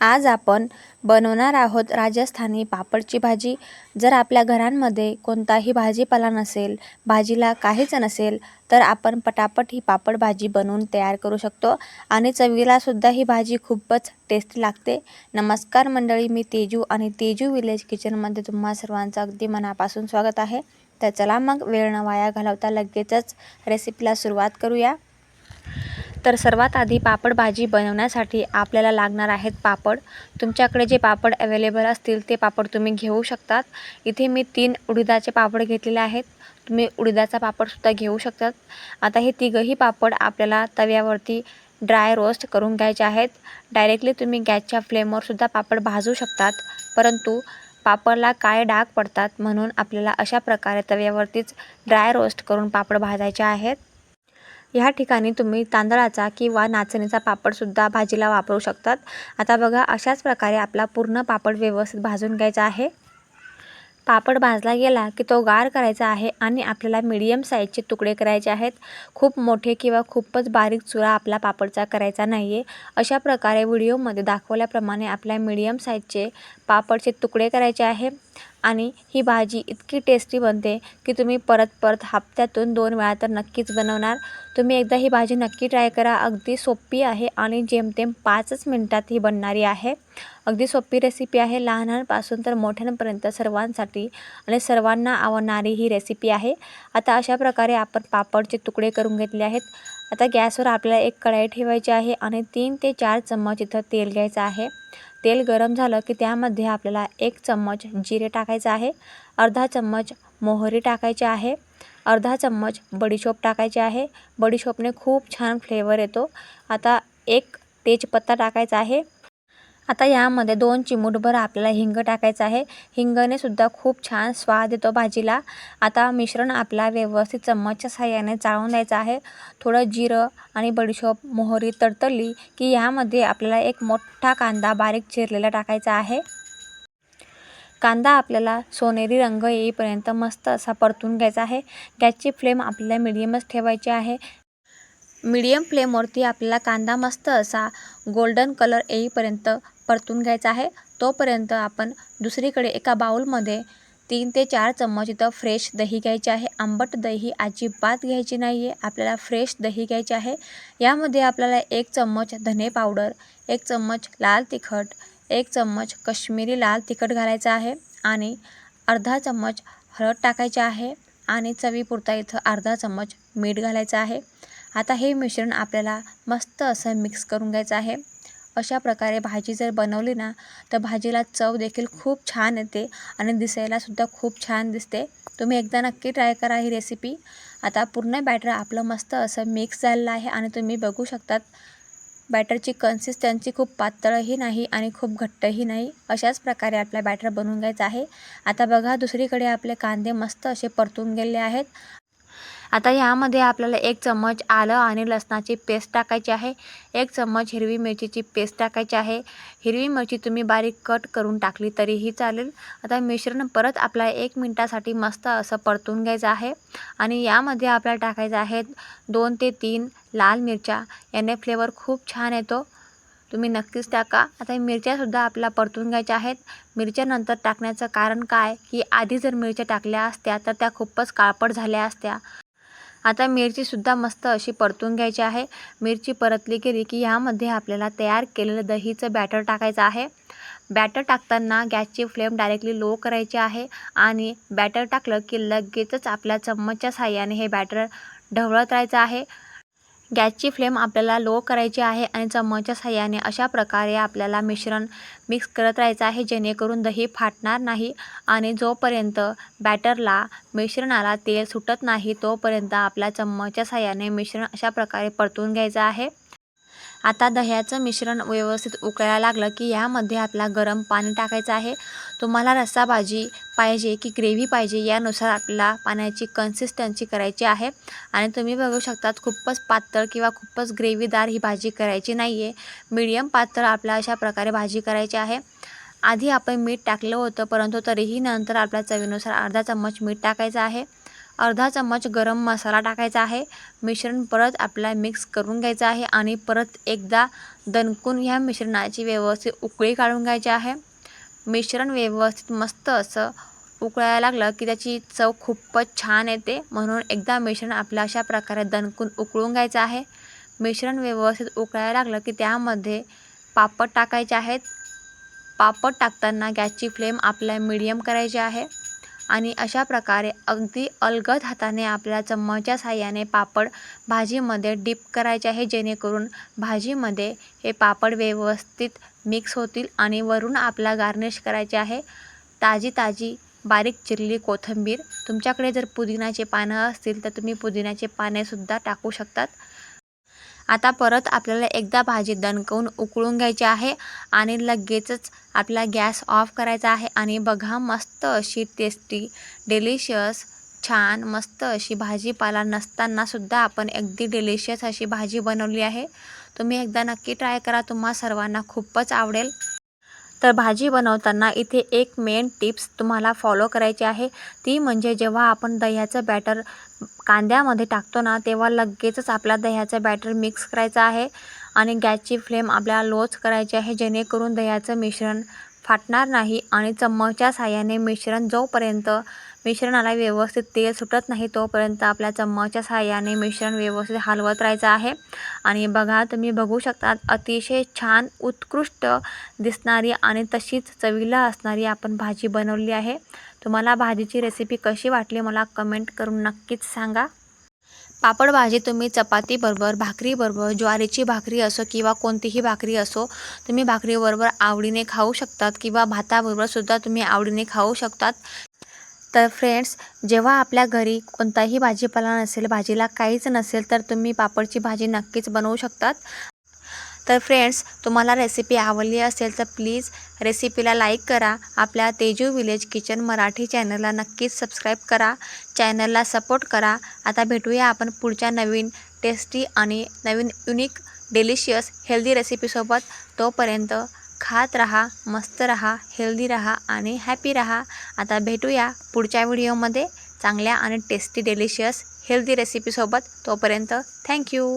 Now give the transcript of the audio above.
आज आपण बनवणार आहोत राजस्थानी पापडची भाजी. जर आपल्या घरांमध्ये कोणताही भाजीपाला नसेल भाजीला काहीच नसेल तर आपण पटापट ही पापड भाजी बनवून तयार करू शकतो आणि चवीलासुद्धा ही भाजी खूपच टेस्टी लागते. नमस्कार मंडळी मी तेजू आणि तेजू विलेज किचनमध्ये तुम्हा सर्वांचं अगदी मनापासून स्वागत आहे. तर चला मग वेळ न वाया घालवता लगेचच रेसिपीला सुरुवात करूया. तर सर्वात आधी पापड भाजी बनवण्यासाठी आपल्याला लागणार आहेत पापड. तुमच्याकडे जे पापड अवेलेबल असतील ते पापड तुम्ही घेऊ शकतात. इथे मी तीन उडीदाचे पापड घेतलेले आहेत. तुम्ही उडीदाचा पापडसुद्धा घेऊ शकतात. आता हे तिघही पापड आपल्याला तव्यावरती ड्राय रोस्ट करून घ्यायचे आहेत. डायरेक्टली तुम्ही गॅसच्या फ्लेमवरसुद्धा पापड भाजू शकतात. परंतु पापडला काय डाग पडतात म्हणून आपल्याला अशा प्रकारे तव्यावरतीच ड्राय रोस्ट करून पापड भाजायचे आहेत. ह्या ठिकाणी तुम्ही तांदळाचा किंवा नाचणीचा पापडसुद्धा भाजीला वापरू शकतात. आता बघा अशाच प्रकारे आपला पूर्ण पापड व्यवस्थित भाजून घ्यायचा आहे. पापड भाजला गेला की तो गार करायचा आहे आणि आपल्याला मीडियम साईजचे तुकडे करायचे आहेत. खूप मोठे किंवा खूपच बारीक चुरा आपला पापडचा करायचा नाही आहे अशा प्रकारे व्हिडिओमध्ये दाखवल्याप्रमाणे आपल्या मीडियम साईजचे पापडचे तुकडे करायचे आहे. आणि ही भाजी इतकी टेस्टी बनते की तुम्ही परत परत हप्त्यातून दोन वेळा तर नक्कीच बनवणार. तुम्ही एकदा ही भाजी नक्की ट्राय करा. अगदी सोपी आहे आणि जेमतेम पाचच मिनटात ही बनणारी आहे. अगदी सोपी रेसिपी आहे. लहानांपासून तर मोठ्यांपर्यंत सर्वांसाठी आणि सर्वांना आवडणारी ही रेसिपी आहे. आता अशा प्रकारे आपण पापडचे तुकडे करून घेतले आहेत. आता गॅसवर आपल्याला एक कढाई ठेवायची आहे आणि तीन ते चार चम्मच इथं तेल घ्यायचं आहे. तेल गरम झालं की त्यामध्ये आपल्याला एक चम्मच जिरे टाकायचं आहे अर्धा चम्मच मोहरी टाकायची आहे अर्धा चम्मच बडीशोप टाकायचे आहे. बडीशोपने खूप छान फ्लेवर येतो. आता एक तेजपत्ता टाकायचा आहे. आता यामध्ये दोन चिमूटभर आपल्याला हिंग टाकायचं आहे. हिंगने सुद्धा खूप छान स्वाद येतो भाजीला. आता मिश्रण आपला व्यवस्थित चम्मचच्या साह्याने चाळून द्यायचं आहे. थोडं जिरं आणि बडीशोप मोहरी तडतडली की यामध्ये आपल्याला एक मोठा कांदा बारीक चिरलेला टाकायचा आहे. कांदा आपल्याला सोनेरी रंग येईपर्यंत मस्त असा परतून घ्यायचा आहे. गॅसची फ्लेम आपल्याला मिडियमच ठेवायची आहे. मीडियम फ्लेमवरती आपल्याला कांदा मस्त असा गोल्डन कलर येईपर्यंत परतून घ्यायचा आहे. तोपर्यंत आपण दुसरीकडे एका बाऊलमध्ये तीन ते चार चम्मच इथं फ्रेश दही घ्यायचे आहे. आंबट दही अजिबात घ्यायची नाही आहे आपल्याला फ्रेश दही घ्यायचे आहे. यामध्ये आपल्याला एक चम्मच धने पावडर एक चम्मच लाल तिखट एक चम्मच कश्मीरी लाल तिखट घालायचं आहे आणि अर्धा चम्मच हळद टाकायचे आहे आणि चवीपुरता इथं अर्धा चम्मच मीठ घालायचं आहे. आता हे मिश्रण आपल्याला मस्त असं मिक्स करून घ्यायचं आहे. अशा प्रकारे भाजी जर बनवली ना तर भाजीला चव देखील खूप छान येते आणि दिसायलासुद्धा खूप छान दिसते. तुम्ही एकदा नक्की ट्राय करा ही रेसिपी आता पूर्ण बॅटर आपलं मस्त असं मिक्स झालेलं आहे आणि तुम्ही बघू शकतात बॅटरची कन्सिस्टन्सी खूप पातळही नाही आणि खूप घट्टही नाही. अशाच प्रकारे आपला बॅटर बनवून घ्यायचा आहे. आता बघा दुसरीकडे आपले कांदे मस्त असे परतून गेले आहेत. आता यामध्ये आपल्याला एक चम्मच आलं आणि लसणाची पेस्ट टाकायची आहे. एक चम्मच हिरवी मिरचीची पेस्ट टाकायची आहे. हिरवी मिरची तुम्ही बारीक कट करून टाकली तरीही चालेल. आता मिश्रण परत आपल्याला एक मिनटासाठी मस्त असं परतून घ्यायचं आहे. आणि यामध्ये आपल्याला टाकायचं आहे दोन ते तीन लाल मिरच्या. याने फ्लेवर खूप छान येतो. तुम्ही नक्कीच टाका. आता मिरच्यासुद्धा आपल्याला परतून घ्यायच्या आहेत. मिरच्यानंतर टाकण्याचं कारण काय? की आधी जर मिरच्या टाकल्या असत्या तर त्या खूपच काळपट झाल्या असत्या. आता मिरचीसुद्धा मस्त अशी परतून घ्यायची आहे. मिरची परतली गेली की यामध्ये आपल्याला तयार केलेलं दहीचं बॅटर टाकायचं आहे. बॅटर टाकताना गॅसची फ्लेम डायरेक्टली लो करायची आहे आणि बॅटर टाकलं की लगेचच आपल्या चम्मचच्या साह्याने हे बॅटर ढवळत राहायचं आहे. गॅसची फ्लेम आपल्याला लो करायची आहे आणि चम्मचच्या साह्याने अशा प्रकारे आपल्याला मिश्रण मिक्स करत राहायचं आहे जेणेकरून दही फाटणार नाही आणि जोपर्यंत बॅटरला मिश्रणाला तेल सुटत नाही तोपर्यंत आपल्या चम्मचच्या साह्याने मिश्रण अशा प्रकारे परतून घ्यायचं आहे. आता दह्याचं मिश्रण व्यवस्थित उकळायला लागलं की यामध्ये आपला गरम पाणी टाकायचं आहे. तुम्हाला रस्सा भाजी पाहिजे की ग्रेव्ही पाहिजे यानुसार आपल्याला पाण्याची कन्सिस्टन्सी करायची आहे. आणि तुम्ही बघू शकतात खूपच पातळ किंवा खूपच ग्रेव्हीदार ही भाजी करायची नाही आहे मीडियम पातळ आपल्या अशा प्रकारे भाजी करायची आहे. आधी आपण मीठ टाकलं होतं परंतु तरीही नंतर आपल्या चवीनुसार अर्धा चम्मच मीठ टाकायचं आहे. अर्धा चम्मच गरम मसाला टाकायचा आहे. मिश्रण परत आपल्याला मिक्स करून घ्यायचं आहे आणि परत एकदा दणकून ह्या मिश्रणाची व्यवस्थित उकळी काढून घ्यायची आहे. मिश्रण व्यवस्थित मस्त असं उकळायला लागलं की त्याची चव खूपच छान येते. म्हणून एकदा मिश्रण आपलं अशा प्रकारे दणकून उकळून घ्यायचं आहे. मिश्रण व्यवस्थित उकळायला लागलं की त्यामध्ये पापड टाकायचे आहेत. पापड टाकताना गॅसची फ्लेम आपल्या मिडियम करायची आहे. आणि अशा प्रकारे अगदी अलगद हाताने आपल्या चम्मचच्या साह्याने पापड भाजीमध्ये डिप करायचे आहे जेणेकरून भाजीमध्ये हे पापड व्यवस्थित मिक्स होतील आणि वरून आपला गार्निश करायचे आहे. ताजी ताजी बारीक चिरली कोथिंबीर. तुमच्याकडे जर पुदिनाचे पानं असतील तर तुम्ही पुदिन्याचे पानेसुद्धा टाकू शकतात. आता परत आपल्याला एकदा भाजी दणकवून उकळून घ्यायची आहे आणि लगेचच आपला गॅस ऑफ करायचा आहे. आणि बघा मस्त अशी टेस्टी डिलिशियस छान मस्त अशी भाजीपाला नसतानासुद्धा आपण अगदी डिलिशियस अशी भाजी बनवली आहे. तुम्ही एकदा नक्की ट्राय करा. तुम्हा सर्वांना खूपच आवडेल. तर भाजी बनवताना इथे एक मेन टिप्स तुम्हाला फॉलो करायची आहे. ती म्हणजे जेव्हा आपण दह्याचं बॅटर कांद्यामध्ये टाकतो ना तेव्हा लगेचच आपला दह्याचं बॅटर मिक्स करायचं आहे आणि गॅसची फ्लेम आपल्याला लोच करायची आहे जेणेकरून दह्याचं मिश्रण फाटणार नाही आणि चम्मचच्या साह्याने मिश्रण जोपर्यंत मिश्रणाला व्यवस्थित तेल सुटत नाही तोपर्यंत आपल्या चम्मचच्या साह्याने मिश्रण व्यवस्थित हलवत राहायचं आहे. आणि बघा तुम्ही बघू शकता अतिशय छान उत्कृष्ट दिसणारी आणि तशीच चवीला असणारी आपण भाजी बनवली आहे. तुम्हाला भाजीची रेसिपी कशी वाटली मला कमेंट करून नक्कीच सांगा. पापड भाजी तुम्ही चपातीबरोबर भाकरीबरोबर ज्वारीची भाकरी असो किंवा कोणतीही भाकरी असो तुम्ही भाकरीबरोबर आवडीने खाऊ शकतात किंवा भाताबरोबरसुद्धा तुम्ही आवडीने खाऊ शकतात. तर फ्रेंड्स जेव्हा आपल्या घरी कोणताही भाजीपाला नसेल भाजीला काहीच नसेल तर तुम्ही पापडची भाजी नक्कीच बनवू शकतात. तर फ्रेंड्स तुम्हाला रेसिपी आवडली असेल तर प्लीज रेसिपीला लाईक करा. आपल्या तेजू विलेज किचन मराठी चॅनलला नक्कीच सबस्क्राईब करा. चॅनलला सपोर्ट करा. आता भेटूया आपण पुढच्या नवीन टेस्टी आणि नवीन युनिक डिलिशियस हेल्दी रेसिपीसोबत तोपर्यंत खात रहा मस्त रहा हेल्दी रहा आणि हॅपी रहा. आता भेटूया पुढच्या व्हिडिओमध्ये चांगल्या आणि टेस्टी डेलिशियस हेल्दी रेसिपीसोबत तोपर्यंत थँक्यू